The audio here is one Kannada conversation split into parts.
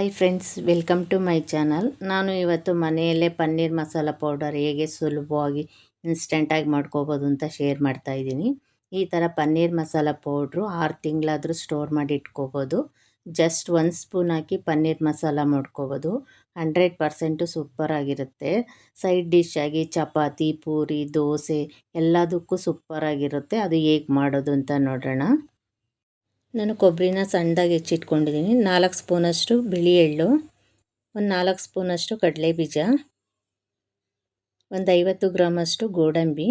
Hi friends, welcome to my channel. ನಾನು ಇವತ್ತು ಮನೆಯಲ್ಲೇ ಪನ್ನೀರ್ ಮಸಾಲ ಪೌಡರ್ ಹೇಗೆ ಸುಲಭವಾಗಿ ಇನ್ಸ್ಟೆಂಟಾಗಿ ಮಾಡ್ಕೋಬೋದು ಅಂತ ಶೇರ್ ಮಾಡ್ತಾ ಇದ್ದೀನಿ. ಈ ಥರ ಪನ್ನೀರ್ ಮಸಾಲ ಪೌಡ್ರು ಆರು ತಿಂಗಳಾದರೂ ಸ್ಟೋರ್ ಮಾಡಿ ಇಟ್ಕೋಬೋದು. ಜಸ್ಟ್ ಒಂದು ಸ್ಪೂನ್ ಹಾಕಿ ಪನ್ನೀರ್ ಮಸಾಲ ಮಾಡ್ಕೋಬೋದು. ಹಂಡ್ರೆಡ್ ಪರ್ಸೆಂಟು ಸೂಪರಾಗಿರುತ್ತೆ ಸೈಡ್ ಡಿಶ್ ಆಗಿ ಚಪಾತಿ, ಪೂರಿ, ದೋಸೆ ಎಲ್ಲದಕ್ಕೂ ಸೂಪರಾಗಿರುತ್ತೆ ಅದು ಹೇಗೆ ಮಾಡೋದು ಅಂತ ನೋಡೋಣ. ನಾನು ಕೊಬ್ಬರಿನ ಸಣ್ಣದಾಗಿ ಹೆಚ್ಚಿಟ್ಕೊಂಡಿದ್ದೀನಿ. ನಾಲ್ಕು ಸ್ಪೂನಷ್ಟು ಬಿಳಿ ಎಳ್ಳು, ಒಂದು ನಾಲ್ಕು ಸ್ಪೂನಷ್ಟು ಕಡಲೆ ಬೀಜ ಒಂದು ಐವತ್ತು ಗ್ರಾಮಷ್ಟು ಗೋಡಂಬಿ,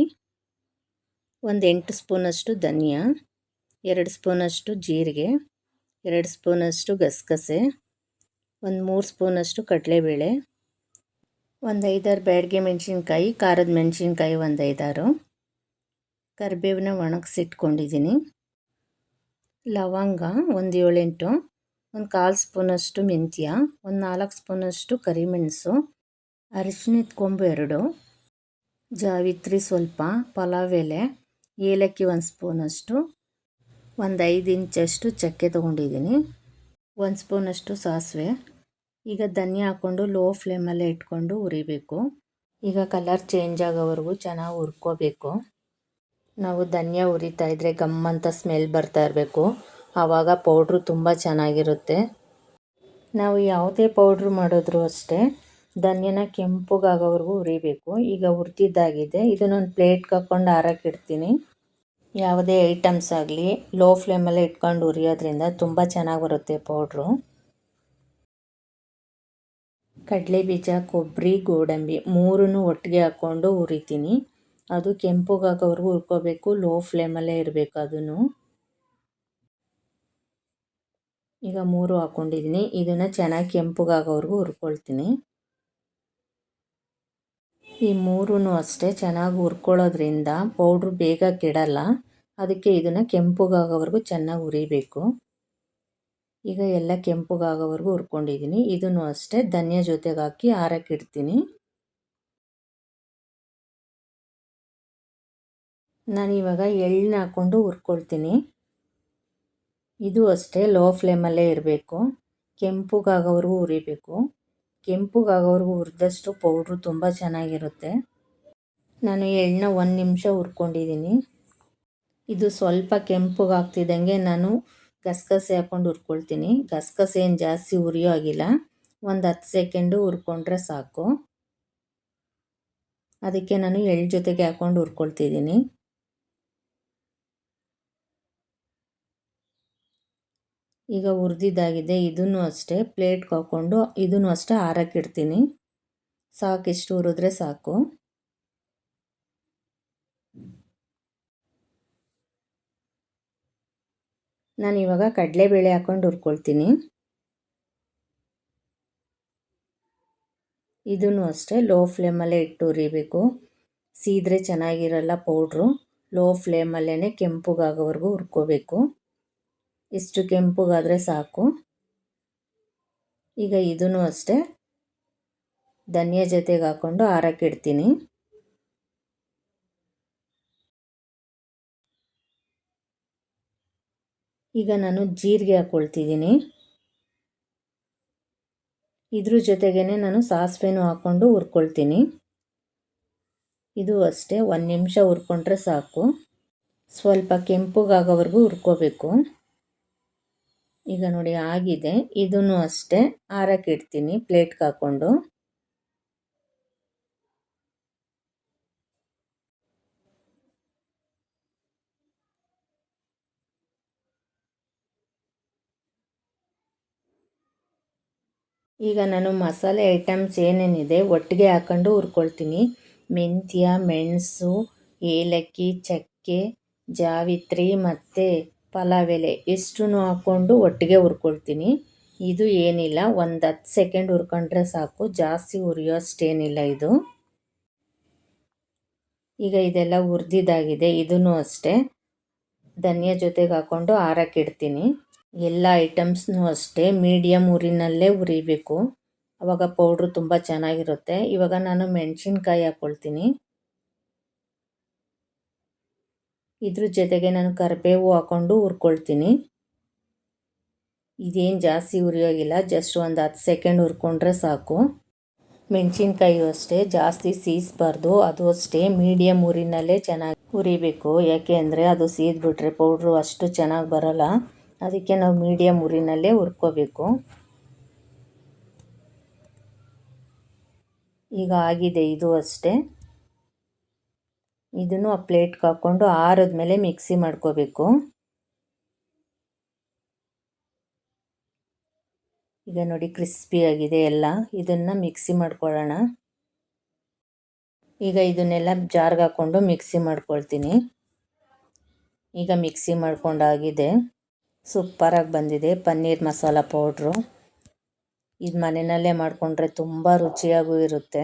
ಒಂದು ಎಂಟು ಸ್ಪೂನಷ್ಟು ಧನಿಯಾ, ಎರಡು ಸ್ಪೂನಷ್ಟು ಜೀರಿಗೆ, ಎರಡು ಸ್ಪೂನಷ್ಟು ಗಸಗಸೆ, ಒಂದು ಮೂರು ಸ್ಪೂನಷ್ಟು ಕಡಲೆಬೇಳೆ, ಒಂದು ಐದಾರು ಬ್ಯಾಡ್ಗೆ ಮೆಣಸಿನ್ಕಾಯಿ, ಖಾರದ ಮೆಣಸಿನ್ಕಾಯಿ ಒಂದು ಐದಾರು. ಕರಿಬೇವನ್ನ ಒಣಗಿಸಿಟ್ಕೊಂಡಿದ್ದೀನಿ. ಲವಂಗ ಒಂದು ಏಳೆಂಟು ಒಂದು ಕಾಲು ಸ್ಪೂನಷ್ಟು ಮೆಂತ್ಯ, ಒಂದು ನಾಲ್ಕು ಸ್ಪೂನಷ್ಟು ಕರಿಮೆಣಸು ಅರಿಶಿನದ ಕೊಂಬು ಎರಡು, ಜಾವಿತ್ರಿ ಸ್ವಲ್ಪ, ಪಲಾವ್ ಎಲೆ, ಏಲಕ್ಕಿ ಒಂದು ಸ್ಪೂನಷ್ಟು, ಒಂದು ಐದು ಇಂಚಷ್ಟು ಚಕ್ಕೆ ತೊಗೊಂಡಿದ್ದೀನಿ, ಒಂದು ಸ್ಪೂನಷ್ಟು ಸಾಸಿವೆ. ಈಗ ಧನಿಯಾ ಹಾಕ್ಕೊಂಡು ಲೋ ಫ್ಲೇಮಲ್ಲೇ ಇಟ್ಕೊಂಡು ಹುರಿಬೇಕು. ಈಗ ಕಲರ್ ಚೇಂಜ್ ಆಗೋವರೆಗೂ ಚೆನ್ನಾಗಿ ಹುರ್ಕೋಬೇಕು. ನಾವು ಧನಿಯಾ ಹುರಿತಾ ಇದ್ದರೆ ಗಮ್ ಅಂತ ಸ್ಮೆಲ್ ಬರ್ತಾ ಇರಬೇಕು. ಆವಾಗ ಪೌಡ್ರು ತುಂಬ ಚೆನ್ನಾಗಿರುತ್ತೆ. ನಾವು ಯಾವುದೇ ಪೌಡ್ರ್ ಮಾಡಿದ್ರು ಅಷ್ಟೇ ಧನ್ಯನ ಕೆಂಪುಗಾಗೋವರೆಗೂ ಹುರಿಬೇಕು ಈಗ ಹುರಿದಿದ್ದಾಗಿದೆ ಇದನ್ನೊಂದು ಪ್ಲೇಟ್ಗೆ ಹಾಕ್ಕೊಂಡು ಆರಕ್ಕೆ ಇಡ್ತೀನಿ. ಯಾವುದೇ ಐಟಮ್ಸ್ ಆಗಲಿ ಲೋ ಫ್ಲೇಮಲ್ಲೇ ಇಟ್ಕೊಂಡು ಹುರಿಯೋದ್ರಿಂದ ತುಂಬ ಚೆನ್ನಾಗಿ ಬರುತ್ತೆ ಪೌಡ್ರು ಕಡಲೆ ಬೀಜ ಕೊಬ್ಬರಿ ಗೋಡಂಬಿ ಮೂರನ್ನು ಒಟ್ಟಿಗೆ ಹಾಕ್ಕೊಂಡು ಹುರಿತೀನಿ ಅದು ಕೆಂಪುಗಾಗೋವರೆಗೂ ಹುರ್ಕೋಬೇಕು ಲೋ ಫ್ಲೇಮಲ್ಲೇ ಇರಬೇಕು ಅದನ್ನು. ಈಗ ಮೂರು ಹಾಕ್ಕೊಂಡಿದ್ದೀನಿ ಇದನ್ನು ಚೆನ್ನಾಗಿ ಕೆಂಪುಗಾಗೋವರೆಗೂ ಹುರ್ಕೊಳ್ತೀನಿ ಈ ಮೂರೂ ಅಷ್ಟೇ ಚೆನ್ನಾಗಿ ಹುರ್ಕೊಳ್ಳೋದ್ರಿಂದ ಪೌಡ್ರು ಬೇಗ ಕೆಡಲ್ಲ. ಅದಕ್ಕೆ ಇದನ್ನು ಕೆಂಪುಗಾಗೋವರೆಗೂ ಚೆನ್ನಾಗಿ ಹುರಿಬೇಕು ಈಗ ಎಲ್ಲ ಕೆಂಪುಗಾಗೋವರೆಗೂ ಹುರ್ಕೊಂಡಿದ್ದೀನಿ ಇದನ್ನು ಅಷ್ಟೇ ಧನಿಯಾ ಜೊತೆಗೆ ಹಾಕಿ ಆರಕ್ಕಿಡ್ತೀನಿ ನಾನು ಇವಾಗ ಎಳ್ಳನ್ನ ಹಾಕ್ಕೊಂಡು ಹುರ್ಕೊಳ್ತೀನಿ. ಇದು ಅಷ್ಟೇ ಲೋ ಫ್ಲೇಮಲ್ಲೇ ಇರಬೇಕು. ಕೆಂಪುಗಾಗೋವರೆಗೂ ಹುರಿಬೇಕು. ಕೆಂಪುಗಾಗೋವರೆಗೂ ಹುರಿದಷ್ಟು ಪೌಡ್ರು ತುಂಬ ಚೆನ್ನಾಗಿರುತ್ತೆ. ನಾನು ಎಳ್ಳನ್ನ ಒಂದು ನಿಮಿಷ ಹುರ್ಕೊಂಡಿದ್ದೀನಿ ಇದು ಸ್ವಲ್ಪ ಕೆಂಪುಗಾಗ್ತಿದ್ದಂಗೆ ನಾನು ಗಸಗಸೆ ಹಾಕ್ಕೊಂಡು ಹುರ್ಕೊಳ್ತೀನಿ. ಗಸಗಸೆ ಏನು ಜಾಸ್ತಿ ಉರಿಯೋ ಆಗಿಲ್ಲ ಒಂದು ಹತ್ತು ಸೆಕೆಂಡು ಹುರ್ಕೊಂಡ್ರೆ ಸಾಕು. ಅದಕ್ಕೆ ನಾನು ಎಳ್ಳು ಜೊತೆಗೆ ಹಾಕ್ಕೊಂಡು ಹುರ್ಕೊಳ್ತಿದ್ದೀನಿ ಈಗ ಹುರಿದಿದ್ದಾಗಿದೆ ಇದನ್ನು ಅಷ್ಟೇ ಪ್ಲೇಟ್ಗೆ ಹಾಕ್ಕೊಂಡು ಇದನ್ನು ಅಷ್ಟೇ ಆರಕ್ಕಿಡ್ತೀನಿ ಸಾಕು ಇಷ್ಟು ಹುರಿದ್ರೆ ಸಾಕು. ನಾನು ಇವಾಗ ಕಡಲೆಬೇಳೆ ಹಾಕ್ಕೊಂಡು ಹುರ್ಕೊಳ್ತೀನಿ. ಇದನ್ನು ಅಷ್ಟೇ ಲೋ ಫ್ಲೇಮಲ್ಲೇ ಇಟ್ಟು ಹುರಿಬೇಕು. ಸೀದ್ರೆ ಚೆನ್ನಾಗಿರಲ್ಲ ಪೌಡ್ರು. ಲೋ ಫ್ಲೇಮಲ್ಲೇ ಕೆಂಪುಗಾಗೋವರೆಗೂ ಹುರ್ಕೋಬೇಕು. ಇಷ್ಟು ಕೆಂಪಗಾದರೆ ಸಾಕು. ಈಗ ಇದೂ ಅಷ್ಟೇ ಧನಿಯಾ ಜೊತೆಗೆ ಹಾಕ್ಕೊಂಡು ಇಡ್ತೀನಿ. ಈಗ ನಾನು ಜೀರಿಗೆ ಹಾಕ್ಕೊಳ್ತಿದ್ದೀನಿ ಇದ್ರ ಜೊತೆಗೇ ನಾನು ಸಾಸಿವೆನೂ ಹಾಕ್ಕೊಂಡು ಹುರ್ಕೊಳ್ತೀನಿ. ಇದು ಅಷ್ಟೇ, ಒಂದು ನಿಮಿಷ ಹುರ್ಕೊಂಡ್ರೆ ಸಾಕು. ಸ್ವಲ್ಪ ಕೆಂಪಗಾಗೋವರೆಗೂ ಹುರ್ಕೋಬೇಕು. ಈಗ ನೋಡಿ ಆಗಿದೆ. ಇದನ್ನು ಅಷ್ಟೇ ಆರಕ್ಕೆ ಇಡ್ತೀನಿ, ಪ್ಲೇಟ್ಗೆ ಹಾಕ್ಕೊಂಡು. ಈಗ ನಾನು ಮಸಾಲೆ ಐಟಮ್ಸ್ ಏನೇನಿದೆ ಒಟ್ಟಿಗೆ ಹಾಕೊಂಡು ಹುರ್ಕೊಳ್ತೀನಿ. ಮೆಂತ್ಯ, ಮೆಣಸು, ಏಲಕ್ಕಿ, ಚಕ್ಕೆ, ಜಾವಿತ್ರಿ ಮತ್ತು ಪಲಾವ್ ಎಲೆ ಇಷ್ಟೂ ಹಾಕ್ಕೊಂಡು ಒಟ್ಟಿಗೆ ಹುರ್ಕೊಳ್ತೀನಿ. ಇದು ಏನಿಲ್ಲ, ಒಂದು ಹತ್ತು ಸೆಕೆಂಡ್ ಹುರ್ಕೊಂಡ್ರೆ ಸಾಕು. ಜಾಸ್ತಿ ಹುರಿಯೋಷ್ಟೇನಿಲ್ಲ ಇದು. ಈಗ ಇದೆಲ್ಲ ಹುರಿದಿದ್ದಾಗಿದೆ ಇದೂ ಅಷ್ಟೇ. ಧನಿಯಾ ಜೊತೆಗೆ ಹಾಕ್ಕೊಂಡು ಆರಕ್ಕಿಡ್ತೀನಿ ಎಲ್ಲ ಐಟಮ್ಸ್ನೂ ಅಷ್ಟೇ. ಮೀಡಿಯಮ್ ಉರಿನಲ್ಲೇ ಉರಿಬೇಕು. ಆವಾಗ ಪೌಡ್ರು ತುಂಬ ಚೆನ್ನಾಗಿರುತ್ತೆ. ಇವಾಗ ನಾನು ಮೆಣಸಿನ್ಕಾಯಿ ಹಾಕ್ಕೊಳ್ತೀನಿ ಇದ್ರ ಜೊತೆಗೆ ನಾನು ಕರಿಬೇವು ಹಾಕ್ಕೊಂಡು ಹುರ್ಕೊಳ್ತೀನಿ. ಇದೇನು ಜಾಸ್ತಿ ಹುರಿಯೋಗಿಲ್ಲ ಜಸ್ಟ್ ಒಂದು ಹತ್ತು ಸೆಕೆಂಡ್ ಹುರ್ಕೊಂಡ್ರೆ ಸಾಕು. ಮೆಣಸಿನ್ಕಾಯಿಯು ಅಷ್ಟೇ, ಜಾಸ್ತಿ ಸೀಸ್ಬಾರ್ದು, ಅದು ಅಷ್ಟೇ ಮೀಡಿಯಮ್ ಉರಿನಲ್ಲೇ ಚೆನ್ನಾಗಿ ಹುರಿಬೇಕು. ಯಾಕೆ ಅಂದರೆ ಅದು ಸೀದ್ಬಿಟ್ರೆ ಪೌಡ್ರು ಅಷ್ಟು ಚೆನ್ನಾಗಿ ಬರೋಲ್ಲ. ಅದಕ್ಕೆ ನಾವು ಮೀಡಿಯಮ್ ಉರಿನಲ್ಲೇ ಹುರ್ಕೋಬೇಕು. ಈಗ ಆಗಿದೆ, ಇದು ಅಷ್ಟೇ. ಇದನ್ನು ಆ ಪ್ಲೇಟ್ಗೆ ಹಾಕ್ಕೊಂಡು ಮೇಲೆ ಮಿಕ್ಸಿ ಮಾಡ್ಕೋಬೇಕು. ಈಗ ನೋಡಿ ಕ್ರಿಸ್ಪಿ ಆಗಿದೆ ಎಲ್ಲ. ಇದನ್ನು ಮಿಕ್ಸಿ ಮಾಡ್ಕೊಳ್ಳೋಣ. ಈಗ ಇದನ್ನೆಲ್ಲ ಜಾರ್ಗೆ ಹಾಕ್ಕೊಂಡು ಮಿಕ್ಸಿ ಮಾಡ್ಕೊಳ್ತೀನಿ. ಈಗ ಮಿಕ್ಸಿ ಮಾಡ್ಕೊಂಡಾಗಿದೆ ಸೂಪರಾಗಿ ಬಂದಿದೆ. ಪನ್ನೀರ್ ಮಸಾಲ ಪೌಡ್ರು. ಇದು ಮನೆಯಲ್ಲೇ ಮಾಡಿಕೊಂಡ್ರೆ ತುಂಬ ರುಚಿಯಾಗೂ ಇರುತ್ತೆ.